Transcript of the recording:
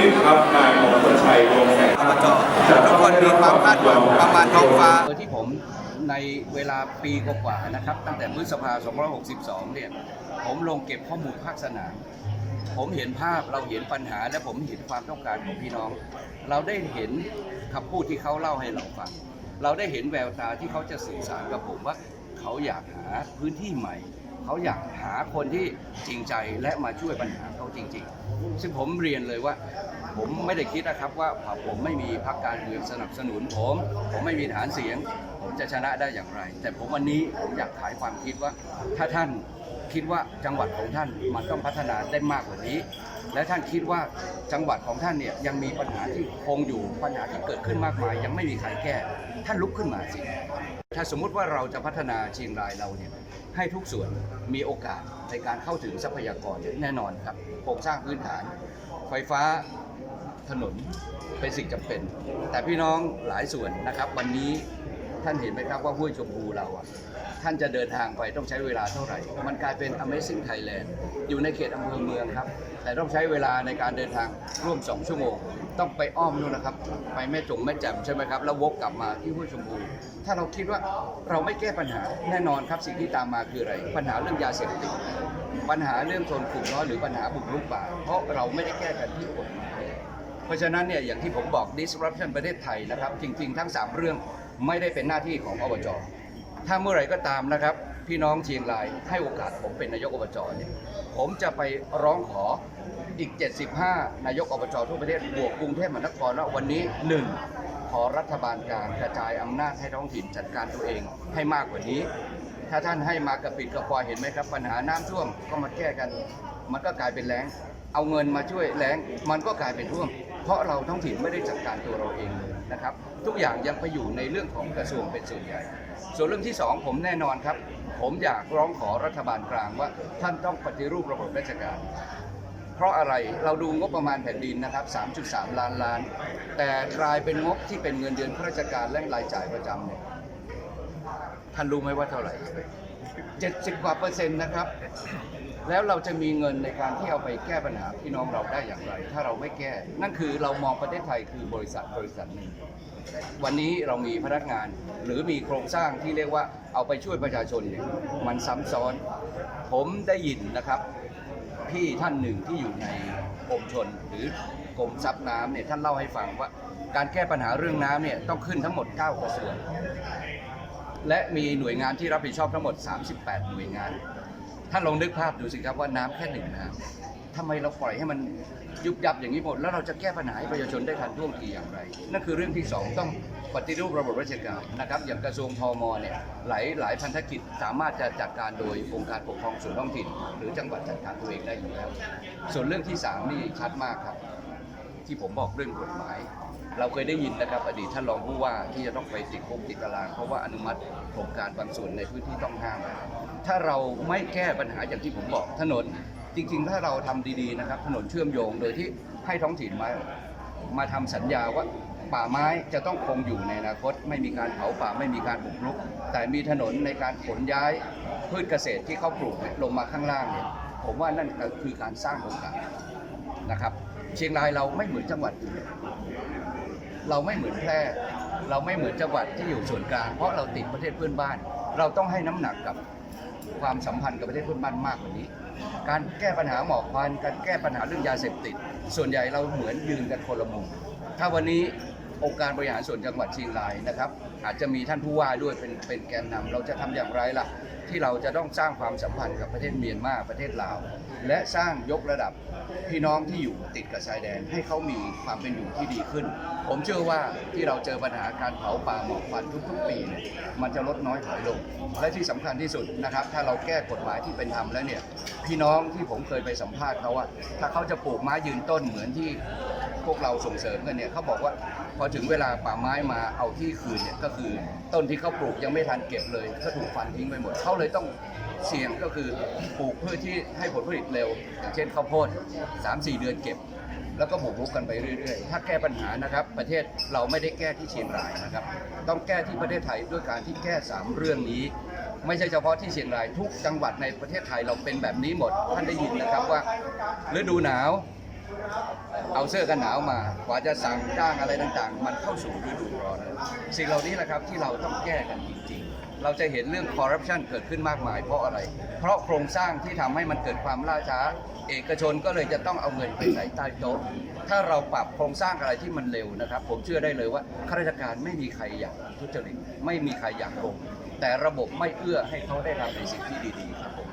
หนึ่ครับนายมงคลชัยดวงแสงอบจทุกคนมีความคาดหวังประมาณท้องฟ้าโดยที่ผมในเวลาปีกว่าๆนะครับ ตั้งแต่พฤษภา262 เนี่ย ผมลงเก็บข้อมูลภาคสนาม ผมเห็นภาพเราเห็นปัญหา และผมเห็นความต้องการของพี่น้อง เราได้เห็นคำพูดที่เขาเล่าให้เราฟัง เราได้เห็นแววตาที่เขาจะสื่อสารกับผมว่า เขาอยากหาพื้นที่ใหม่ เขาอยากหาคนที่จริงใจและมาช่วยปัญหาเขาจริง ๆ ซึ่งผมเรียนเลยว่า ผมไม่ได้คิดนะครับว่าผมไม่มีพรรคการเมืองสนับสนุนผม ผมไม่มีฐานเสียง ผมจะชนะได้อย่างไร แต่ผมวันนี้ผมอยากขายความคิดว่า ถ้าท่านคิดว่าจังหวัดของท่านมันต้องพัฒนาได้มากกว่านี้ และท่านคิดว่าจังหวัดของท่านเนี่ยยังมีปัญหาที่คงอยู่ปัญหาที่เกิดขึ้นมากมาย ยังไม่มีใครแก้ ท่านลุกขึ้นมาสิถ้าสมมุติว่าเราจะพัฒนาเชียงรายเราเนี่ยให้ทุกส่วนมีโอกาสในการเข้าถึงทรัพยากรแน่นอนครับโครงสร้างพื้นฐาน ไฟฟ้าถนนเป็นสิ่งจำเป็น แต่พี่น้องหลายส่วนนะครับ วันนี้ท่านเห็นไหมครับว่าห้วยชมพูเราอะ ท่านจะเดินทางไปต้องใช้เวลาเท่าไหร่ มันกลายเป็น Amazing Thailand อยู่ในเขตอำเภอเมืองครับ แต่ต้องใช้เวลาในการเดินทางร่วม 2 ชั่วโมง ต้องไปอ้อมนู่นนะครับ ไปแม่จงแม่แจ่มใช่ไหมครับ แล้ววกกลับมาที่ห้วยชมพูถ้าเราคิดว่าเราไม่แก้ปัญหาแน่นอนครับสิ่งที่ตามมาคืออะไร ปัญหาเรื่องยาเสพติดปัญหาเรื่องชนกลุ่มน้อยหรือปัญหาบุกรุกป่า เพราะเราไม่ได้แก้กันที่กฎหมายเพราะฉะนั้นเนี่ยอย่างที่ผมบอก disruption ประเทศไทยนะครับ จริง ๆ ทั้ง 3 เรื่องไม่ได้เป็นหน้าที่ของอบจ ถ้าเมื่อไหร่ก็ตามนะครับ พี่น้องเชียงรายให้โอกาสผมเป็นนายกอบจเนี่ยผมจะไปร้องขออีก 75 นายกอบจทั่วประเทศบวกกรุงเทพมหานครว่าวันนี้ 1 ขอรัฐบาลกลางกระจายอำนาจให้ท้องถิ่นจัดการตัวเองให้มากกว่านี้ ถ้าท่านให้มากระปิดกระปอยเห็นไหมครับ ปัญหาน้ำท่วมก็มาแก้กัน มันก็กลายเป็นแล้ง เอาเงินมาช่วยแล้ง มันก็กลายเป็นท่วม เพราะเราท้องถิ่นไม่ได้จัดการตัวเราเองเลย นะครับ ทุกอย่างยังไปอยู่ในเรื่องของกระทรวงเป็นส่วนใหญ่ ส่วนเรื่องที่สองผมแน่นอนครับ ผมอยากร้องขอรัฐบาลกลางว่า ท่านต้องปฏิรูประบบราชการ เพราะอะไรเราดูงบประมาณแผ่นดินนะครับ 3.3 ล้านล้าน แต่กลายเป็นงบที่เป็นเงินเดือนข้าราชการและรายจ่ายประจำเนี่ยท่านรู้ไหมว่าเท่าไหร่ 70 กว่าเปอร์เซ็นต์นะครับ แล้วเราจะมีเงินในการที่เอาไปแก้ปัญหาพี่น้องเราได้อย่างไร ถ้าเราไม่แก้ นั่นคือเรามองประเทศไทยคือบริษัทบริษัทหนึ่งวันนี้เรามีพนักงานหรือมีโครงสร้างที่เรียกว่าเอาไปช่วยประชาชนเนี่ยมันซ้ำซ้อน ผมได้ยินนะครับพี่ท่านหนึ่งที่อยู่ในกรมชนหรือกรมทรัพย์น้ำเนี่ยท่านเล่าให้ฟังว่า การแก้ปัญหาเรื่องน้ำเนี่ยต้องขึ้นทั้งหมด 9 กระทรวงและมีหน่วยงานที่รับผิดชอบทั้งหมด 38 หน่วยงาน ท่านลองนึกภาพดูสิครับว่าน้ำแค่หนึ่งน้ำทำไมเราปล่อยให้มันยุบยับอย่างนี้หมด แล้วเราจะแก้ปัญหาให้ประชาชนได้ทันท่วงทีอย่างไร นั่นคือเรื่องที่สองต้องปฏิรูประบบราชการนะครับ อย่างกระทรวงพมเนี่ยหลายหลายพันธกิจสามารถจะจัดการโดยองค์การปกครองส่วนท้องถิ่น หรือจังหวัดจัดการตัวเองได้อยู่แล้ว ส่วนเรื่องที่สามนี่ชัดมากครับ ที่ผมบอกเรื่องกฎหมาย เราเคยได้ยินนะครับ อดีตท่านรองผู้ว่าที่จะต้องไปติดคุกติดตาราง เพราะว่าอนุมัติโครงการบางส่วนในพื้นที่ต้องห้าม ถ้าเราไม่แก้ปัญหาอย่างที่ผมบอกถนน จริง ๆ ถ้าเราทำดีๆนะครับ ถนนเชื่อมโยงโดยที่ให้ท้องถิ่นมามาทำสัญญาว่าป่าไม้จะต้องคงอยู่ในอนาคต ไม่มีการเผาป่าไม่มีการบุกรุก แต่มีถนนในการขนย้ายพืชเกษตรที่เขาปลูกลงมาข้างล่างเนี่ยผมว่านั่นคือการสร้างโอกาสนะครับ เชียงรายเราไม่เหมือนจังหวัดอื่นเราไม่เหมือนแพร่ เราไม่เหมือนจังหวัดที่อยู่ส่วนกลาง เพราะเราติดประเทศเพื่อนบ้าน เราต้องให้น้ำหนักกับความสัมพันธ์กับประเทศเพื่อนบ้านมากกว่านี้ การแก้ปัญหาหมอกควันการแก้ปัญหาเรื่องยาเสพติด ส่วนใหญ่เราเหมือนยืนกันคนละมุมถ้าวันนี้ องค์การบริหารส่วนจังหวัดเชียงรายนะครับ อาจจะมีท่านผู้ว่าด้วยเป็นเป็นแกนนำเราจะทำอย่างไรล่ะ ที่เราจะต้องสร้างความสัมพันธ์กับประเทศเมียนมาประเทศลาว และสร้างยกระดับพี่น้องที่อยู่ติดกับชายแดนให้เขามีความเป็นอยู่ที่ดีขึ้น ผมเชื่อว่าที่เราเจอปัญหาการเผาป่าหมอกควันทุกๆปีเนี่ยมันจะลดน้อยถอยลง และที่สำคัญที่สุดนะครับ ถ้าเราแก้กฎหมายที่เป็นธรรมแล้วเนี่ยพี่น้องที่ผมเคยไปสัมภาษณ์เขาว่าถ้าเขาจะปลูกไม้ยืนต้นเหมือนที่ พวกเราส่งเสริมกันเนี่ยเขาบอกว่าพอถึงเวลาป่าไม้มาเอาที่คืนเนี่ยก็คือต้นที่เขาปลูกยังไม่ทันเก็บเลยก็ถูกฟันทิ้งไปหมดเขาเลยต้องเสี่ยงก็คือปลูกพื่อที่ให้ผลผลิตเร็วอย่างเช่นข้าวโพด3-4 เดือนเก็บ แล้วก็บุกรุกกันไปเรื่อยๆ ถ้าแก้ปัญหานะครับ ประเทศเราไม่ได้แก้ที่เชียงรายนะครับ ต้องแก้ที่ประเทศไทยด้วยการที่แก้ 3 เรื่องนี้ ไม่ใช่เฉพาะที่เชียงรายทุกจังหวัดในประเทศไทยเราเป็นแบบนี้หมดท่านได้ยินนะครับว่าฤดูหนาว เอาเสื้อกันหนาวมา กว่าจะสั่งจ้างอะไรต่างๆ มันเข้าสู่ฤดูร้อนแล้วสิ่งเหล่านี้แหละครับที่เราต้องแก้กันจริงๆ เราจะเห็นเรื่องคอร์รัปชันเกิดขึ้นมากมายเพราะอะไร เพราะโครงสร้างที่ทำให้มันเกิดความล่าช้า เอกชนก็เลยจะต้องเอาเงินไปใส่ใต้โต๊ะ ถ้าเราปรับโครงสร้างอะไรที่มันเร็วนะครับ ผมเชื่อได้เลยว่าข้าราชการไม่มีใครอยากทุจริตไม่มีใครอยากโกงแต่ระบบไม่เอื้อให้เขาได้ทำในสิ่งที่ดีๆครับผม